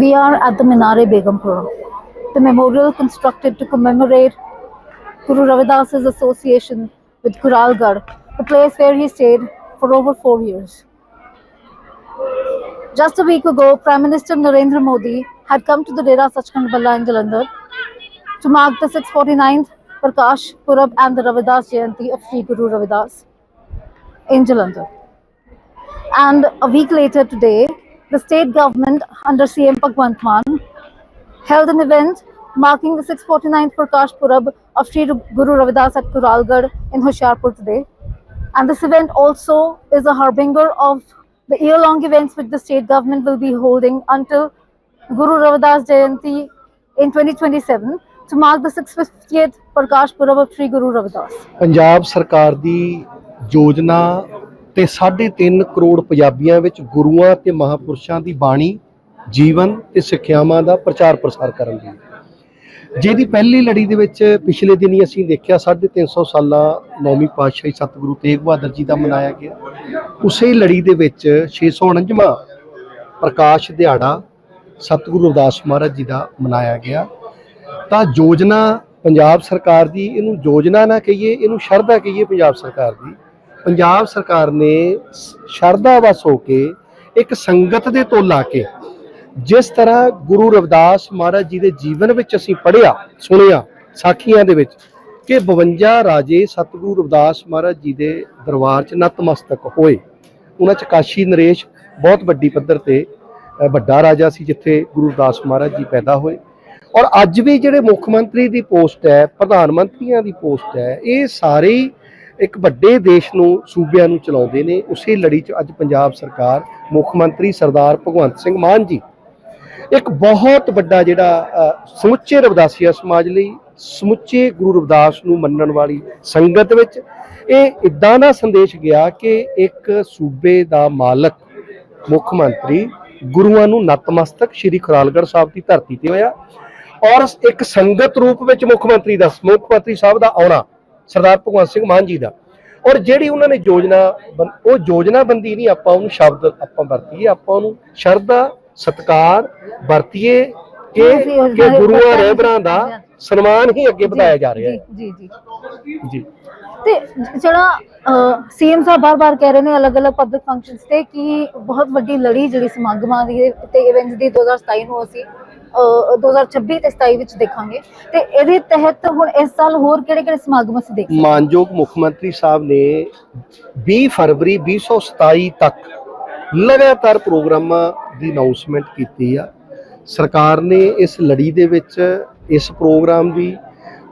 We are at the Minare Begumpur, the memorial constructed to commemorate Guru Ravidas's association with Kuralgarh, the place where he stayed for over four years. Just a week ago, Prime Minister Narendra Modi had come to the Dera Sachkhand Balla in Jalandhar to mark the 649th Prakash Purab and the Ravidas Jayanti of Sri Guru Ravidas in Jalandhar. And a week later today, the state government under CM Bhagwant Mann held an event marking the 649th Prakash Purab of Sri Guru Ravidas at Kuralgarh in Hoshiarpur today. And this event also is a harbinger of the year-long events which the state government will be holding until Guru Ravidas Jayanti in 2027 to mark the 650th Prakash Purab of Sri Guru Ravidas. Punjab ਸਰਕਾਰ ਦੀ ਯੋਜਨਾ ਤੇ 3.5 ਕਰੋੜ ਪੰਜਾਬੀਆਂ ਵਿੱਚ ਗੁਰੂਆਂ ਤੇ ਮਹਾਪੁਰਸ਼ਾਂ ਦੀ ਬਾਣੀ, ਜੀਵਨ ਤੇ ਸਿੱਖਿਆਵਾਂ ਦਾ ਪ੍ਰਚਾਰ ਪ੍ਰਸਾਰ ਕਰਨ ਦੀ। ਜਿਹਦੀ ਪਹਿਲੀ ਲੜੀ ਦੇ ਵਿੱਚ ਪਿਛਲੇ ਦਿਨੀ ਅਸੀਂ ਦੇਖਿਆ 350 ਸਾਲਾਂ ਨੌਵੀਂ ਪਾਤਸ਼ਾਹੀ ਸਤਿਗੁਰੂ ਤੇਗ ਬਹਾਦਰ ਜੀ ਦਾ ਮਨਾਇਆ ਗਿਆ। ਉਸੇ ਲੜੀ ਦੇ ਵਿੱਚ 649ਵਾਂ ਪ੍ਰਕਾਸ਼ ਦਿਹਾੜਾ ਸਤਿਗੁਰੂ ਰਵਿਦਾਸ ਮਹਾਰਾਜ ਜੀ ਦਾ ਮਨਾਇਆ ਗਿਆ। ਤਾਂ ਯੋਜਨਾ ਪੰਜਾਬ ਸਰਕਾਰ ਦੀ, ਇਹਨੂੰ ਯੋਜਨਾ ਨਾ ਕਹੀਏ, ਇਹਨੂੰ ਸ਼ਰਧਾ ਕਹੀਏ ਪੰਜਾਬ ਸਰਕਾਰ ਦੀ। ਪੰਜਾਬ ਸਰਕਾਰ ਨੇ ਸ਼ਰਧਾ ਵਸ ਹੋ ਕੇ ਇੱਕ ਸੰਗਤ ਦੇ ਤੋਂ ਲਾ ਕੇ ਜਿਸ ਤਰ੍ਹਾਂ ਗੁਰੂ ਰਵਿਦਾਸ ਮਹਾਰਾਜ ਜੀ ਦੇ ਜੀਵਨ ਵਿੱਚ ਅਸੀਂ ਪੜ੍ਹਿਆ, ਸੁਣਿਆ, ਸਾਖੀਆਂ ਦੇ ਵਿੱਚ ਕਿ 52 ਰਾਜੇ ਸਤਿਗੁਰੂ ਰਵਿਦਾਸ ਮਹਾਰਾਜ ਜੀ ਦੇ ਦਰਬਾਰ 'ਚ ਨਤਮਸਤਕ ਹੋਏ। ਉਹਨਾਂ 'ਚ ਕਾਸ਼ੀ ਨਰੇਸ਼ ਬਹੁਤ ਵੱਡੀ ਪੱਧਰ ਤੇ ਵੱਡਾ ਰਾਜਾ ਸੀ ਜਿੱਥੇ ਗੁਰੂ ਰਵਿਦਾਸ ਮਹਾਰਾਜ ਜੀ ਪੈਦਾ ਹੋਏ। ਔਰ ਅੱਜ ਵੀ ਜਿਹੜੇ ਮੁੱਖ ਮੰਤਰੀ ਦੀ ਪੋਸਟ ਹੈ, ਪ੍ਰਧਾਨ ਮੰਤਰੀਆਂ ਦੀ ਪੋਸਟ ਹੈ, ਇਹ ਸਾਰੇ ਇੱਕ ਵੱਡੇ ਦੇਸ਼ ਨੂੰ ਸੂਬਿਆਂ ਨੂੰ ਚਲਾਉਂਦੇ ਨੇ ਉਸੇ ਲੜੀ 'ਚ ਅੱਜ ਪੰਜਾਬ ਸਰਕਾਰ ਮੁੱਖ ਮੰਤਰੀ ਸਰਦਾਰ ਭਗਵੰਤ ਸਿੰਘ ਮਾਨ ਜੀ ਇੱਕ ਬਹੁਤ ਵੱਡਾ ਜਿਹੜਾ ਅ, ਸਮੁੱਚੇ ਰਵਿਦਾਸੀਆ ਸਮਾਜ ਲਈ ਸਮੁੱਚੇ ਗੁਰੂ ਰਵਿਦਾਸ ਨੂੰ ਮੰਨਣ ਵਾਲੀ ਸੰਗਤ ਵਿੱਚ ਇਹ ਇਦਾਂ ਦਾ ਸੰਦੇਸ਼ ਗਿਆ ਕਿ ਇੱਕ ਸੂਬੇ ਦਾ ਮਾਲਕ ਮੁੱਖ ਮੰਤਰੀ ਗੁਰੂਆਂ ਨੂੰ ਨਤਮਸਤਕ ਸ੍ਰੀ ਖੁਰਾਲਗੜ੍ਹ ਸਾਹਿਬ ਦੀ ਧਰਤੀ ਤੇ ਹੋਇਆ ਔਰ ਇੱਕ ਸੰਗਤ ਰੂਪ ਵਿੱਚ ਮੁੱਖ ਮੰਤਰੀ ਦਾ ਮੁੱਖ ਮੰਤਰੀ ਸਾਹਿਬ ਦਾ ਆਉਣਾ ਸਰਦਾਰ ਭਗਵੰਤ ਸਿੰਘ ਮਾਨ ਜੀ ਦਾ। ਔਰ ਜਿਹੜੀ ਉਹਨਾਂ ਨੇ ਯੋਜਨਾ ਉਹ ਯੋਜਨਾ ਬੰਦੀ ਨਹੀਂ ਆਪਾਂ ਉਹਨੂੰ ਸ਼ਬਦ ਆਪਾਂ ਵਰਤੀਏ ਆਪਾਂ ਉਹਨੂੰ ਸ਼ਰਧਾ ਸਤਕਾਰ ਵਰਤੀਏ ਕਿ ਕਿ ਗੁਰੂਆਂ ਰਹਿਬਰਾਂ ਦਾ ਸਨਮਾਨ ਹੀ ਅੱਗੇ ਵਧਾਇਆ ਜਾ ਰਿਹਾ ਹੈ। ਜੀ ਜੀ। ਜੀ। ਜੀ ਤੇ ਜਿਹੜਾ ਸੀਐਮ ਸਾਹਿਬ ਬਾਰ-ਬਾਰ ਕਹਿ ਰਹੇ ਨੇ ਅਲੱਗ-ਅਲੱਗ ਪਬਲਿਕ ਫੰਕਸ਼ਨਸ ਤੇ ਕਿ ਬਹੁਤ ਵੱਡੀ ਲੜੀ ਜਿਹੜੀ ਸਮਾਗਮਾਂ ਦੀ ਤੇ ਇਵੈਂਟਸ ਦੀ 2027 ਨੂੰ ਅਸੀਂ 2026 ਤੇ 27 ਵਿੱਚ ਦੇਖਾਂਗੇ ਤੇ ਇਹਦੇ ਤਹਿਤ ਹੁਣ ਇਸ ਸਾਲ ਹੋਰ ਕਿਹੜੇ-ਕਿਹੜੇ ਸਮਾਗਮ ਅਸੀਂ ਦੇਖ ਸਕਦੇ ਹਾਂ? ਮਾਨਯੋਗ ਮੁੱਖ ਮੰਤਰੀ ਸਾਹਿਬ ਨੇ 20 ਫਰਵਰੀ 2027 ਤੱਕ ਲਗਾਤਾਰ ਪ੍ਰੋਗਰਾਮਾਂ ਦੀ ਅਨਾਉਂਸਮੈਂਟ ਕੀਤੀ ਆ ਸਰਕਾਰ ਨੇ ਇਸ ਲੜੀ ਦੇ ਵਿੱਚ ਇਸ ਪ੍ਰੋਗਰਾਮ ਦੀ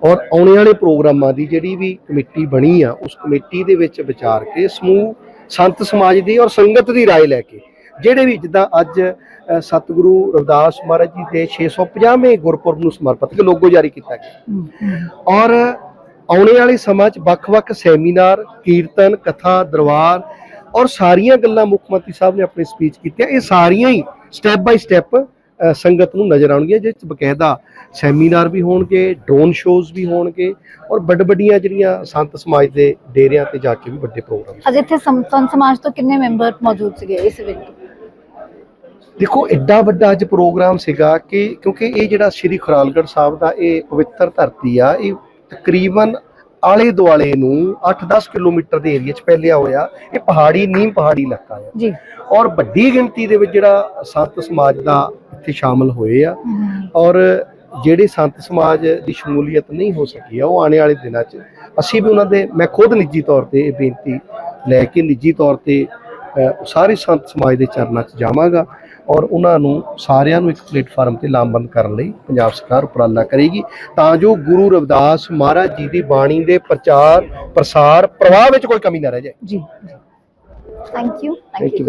ਔਰ ਆਉਣੇ ਵਾਲੇ ਪ੍ਰੋਗਰਾਮਾਂ ਦੀ ਜਿਹੜੀ ਵੀ ਕਮੇਟੀ ਬਣੀ ਆ ਉਸ ਕਮੇਟੀ ਦੇ ਵਿੱਚ ਵਿਚਾਰ ਕੇ ਸਮੂਹ ਸੰਤ ਸਮਾਜ ਦੀ ਔਰ ਸੰਗਤ ਦੀ رائے ਲੈ ਕੇ ਜਿਹੜੇ ਵੀ ਜਿੱਦਾਂ ਅੱਜ ਸਤਿਗੁਰੂ ਰਵਿਦਾਸ ਮਹਾਰਾਜ ਜੀ ਦੇ 650ਵੇਂ ਗੁਰਪੁਰਬ ਨੂੰ ਸਮਰਪਿਤ ਕੇ ਲੋਗੋ ਜਾਰੀ ਕੀਤਾ ਗਿਆ। ਔਰ ਆਉਣੇ ਵਾਲੇ ਸਮਾਂ 'ਚ ਵੱਖ-ਵੱਖ ਸੈਮੀਨਾਰ ਕੀਰਤਨ ਕਥਾ ਦਰਬਾਰ ਔਰ ਸਾਰੀਆਂ ਗੱਲਾਂ ਮੁੱਖ ਮੰਤਰੀ ਸਾਹਿਬ ਨੇ ਆਪਣੀ ਸਪੀਚ ਕੀਤੀਆਂ ਇਹ ਸਾਰੀਆਂ ਹੀ ਸਟੈਪ ਬਾਈ ਸਟੈਪ ਸੰਗਤ ਨੂੰ ਨਜ਼ਰ ਆਉਣਗੀਆਂ ਜਿਸ 'ਚ ਬਕਾਇਦਾ ਸੈਮੀਨਾਰ ਵੀ ਹੋਣਗੇ ਡਰੋਨ ਸ਼ੋਜ਼ ਵੀ ਹੋਣਗੇ ਔਰ ਵੱਡ ਵੱਡੀਆਂ ਜਿਹੜੀਆਂ ਸੰਤ ਸਮਾਜ ਦੇ ਡੇਰਿਆਂ ਤੇ ਜਾ ਕੇ ਵੀ ਵੱਡੇ ਪ੍ਰੋਗਰਾਮ ਅੱਜ ਇੱਥੇ ਸੰਤ ਸਮਾਜ ਤੋਂ ਕਿੰਨੇ ਮੈਂਬਰ ਮੌਜੂਦ ਸੀਗੇ ਇਸ ਇਵੈਂਟ ਦੇਖੋ ਐਡਾ ਵੱਡਾ ਅੱਜ ਪ੍ਰੋਗਰਾਮ ਸੀਗਾ ਕਿ ਕਿਉਂਕਿ ਇਹ ਜਿਹੜਾ ਸ਼੍ਰੀ ਖੁਰਾਲਗੜ੍ਹ ਸਾਹਿਬ ਦਾ ਇਹ ਪਵਿੱਤਰ ਧਰਤੀ ਆ ਇਹ ਤਕਰੀਬਨ ਆਲੇ ਦੁਆਲੇ ਨੂੰ 8-10 ਕਿਲੋਮੀਟਰ ਦੇ ਏਰੀਆ 'ਚ ਫੈਲਿਆ ਹੋਇਆ ਇਹ ਪਹਾੜੀ ਨੀਮ ਪਹਾੜੀ ਇਲਾਕਾ ਆ। ਜੀ। ਔਰ ਵੱਡੀ ਗਿਣਤੀ ਦੇ ਵਿੱਚ ਜਿਹੜਾ ਸੰਤ ਸਮਾਜ ਦਾ ਇੱਥੇ ਸ਼ਾਮਲ ਹੋਏ ਆ। ਔਰ ਜਿਹੜੇ ਸੰਤ ਸਮਾਜ ਦੀ ਸ਼ਮੂਲੀਅਤ ਨਹੀਂ ਹੋ ਸਕੀ ਆ ਉਹ ਆਉਣ ਵਾਲੇ ਦਿਨਾਂ 'ਚ ਅਸੀਂ ਵੀ ਉਹਨਾਂ ਦੇ ਮੈਂ ਖੁਦ ਨਿੱਜੀ ਤੌਰ ਤੇ ਇਹ ਬੇਨਤੀ ਲੈ ਕੇ ਨਿੱਜੀ ਤੌਰ ਤੇ ਸਾਰੇ ਸੰਤ ਸਮਾਜ ਦੇ ਚਰਨਾਂ 'ਚ ਜਾਵਾਂਗਾ ਔਰ ਉਹਨਾਂ ਨੂੰ ਸਾਰਿਆਂ ਨੂੰ ਇੱਕ ਪਲੇਟਫਾਰਮ ਤੇ ਲਾਮਬੰਦ ਕਰਨ ਲਈ ਪੰਜਾਬ ਸਰਕਾਰ ਉਪਰਾਲਾ ਕਰੇਗੀ। ਤਾਂ ਜੋ ਗੁਰੂ ਰਵਿਦਾਸ ਮਹਾਰਾਜ ਜੀ ਦੀ ਬਾਣੀ ਦੇ ਪ੍ਰਚਾਰ ਪ੍ਰਸਾਰ ਪ੍ਰਵਾਹ ਵਿੱਚ ਕੋਈ ਕਮੀ ਨਾ ਰਹਿ ਜਾਏ। ਜੀ। Thank you thank you